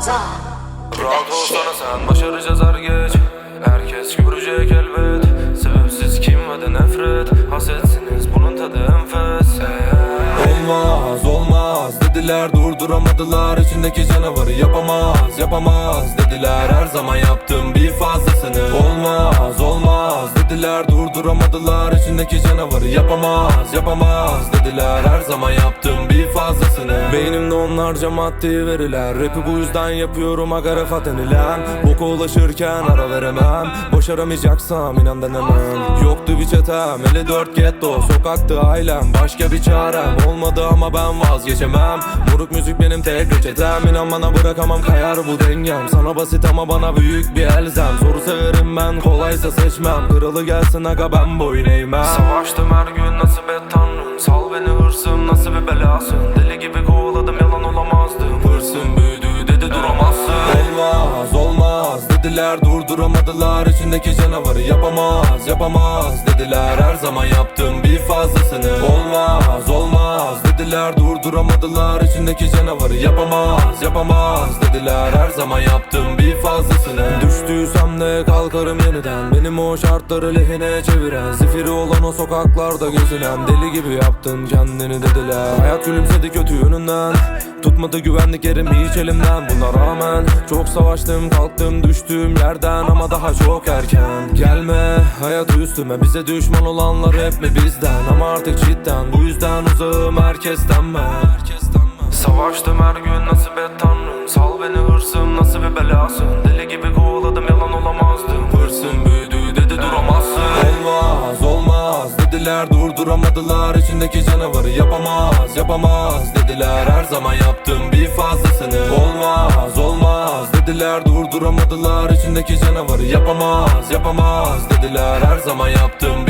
Rahat olsana sen başaracağız er geç. Herkes görecek elbet. Sebepsiz kim ve nefret. Hasetsiniz bunun tadı enfes. Olmaz olmaz dediler durduramadılar içindeki canavarı yapamaz yapamaz dediler. Her zaman yaptım bir fazlasını. Olmaz olmaz dediler. Durduramadılar içindeki canavarı yapamaz yapamaz dediler. Her zaman yaptım bir fazlasını. Beynimde onlarca madde veriler. Rapi bu yüzden yapıyorum aga refat denilen. Boka ulaşırken ara veremem. Başaramayacaksam inan denemem. Yoktu bir hele dört getto Sokaktı ailem. Başka bir çarem Olmadı ama ben vazgeçemem. Moruk müzik benim tek reçetem. İnan bana bırakamam kayar bu dengem. Sana basit ama bana büyük bir elzem. Soru severim ben kolaysa seçmem. Kralı gelsin aga ben boyun eğmem. Savaştım her gün nasıl bir tanrım? Sal beni hırsım nasıl bir belasın? Deli gibi kovaladım yalan dediler durduramadılar içindeki canavarı yapamaz yapamaz dediler. Her zaman yaptım bir fazlasını Olmaz olmaz dediler. Durduramadılar içindeki canavarı yapamaz yapamaz dediler. Her zaman yaptım bir fazlasını Düştüysem de kalkarım yeniden. Benim o şartları lehine çeviren Zifiri olan o sokaklarda gezinen deli gibi yaptın kendini dediler. Hayat gülümsedi kötü yönünden Tutmadı güvenlik yerim hiç elimden Buna rağmen. Çok savaştım kalktım düştüğüm yerden Ama daha çok erken. Gelme hayat üstüme bize düşman olanlar hep mi bizden? Ama artık cidden bu yüzden uzağım herkesten ben Savaştım her gün nasıl bir tanrım? Sal beni hırsım nasıl bir belasın dediler durduramadılar içindeki canavarı yapamaz yapamaz dediler. Her zaman yaptım bir fazlasını Olmaz olmaz dediler. Durduramadılar içindeki canavarı yapamaz yapamaz dediler. Her zaman yaptım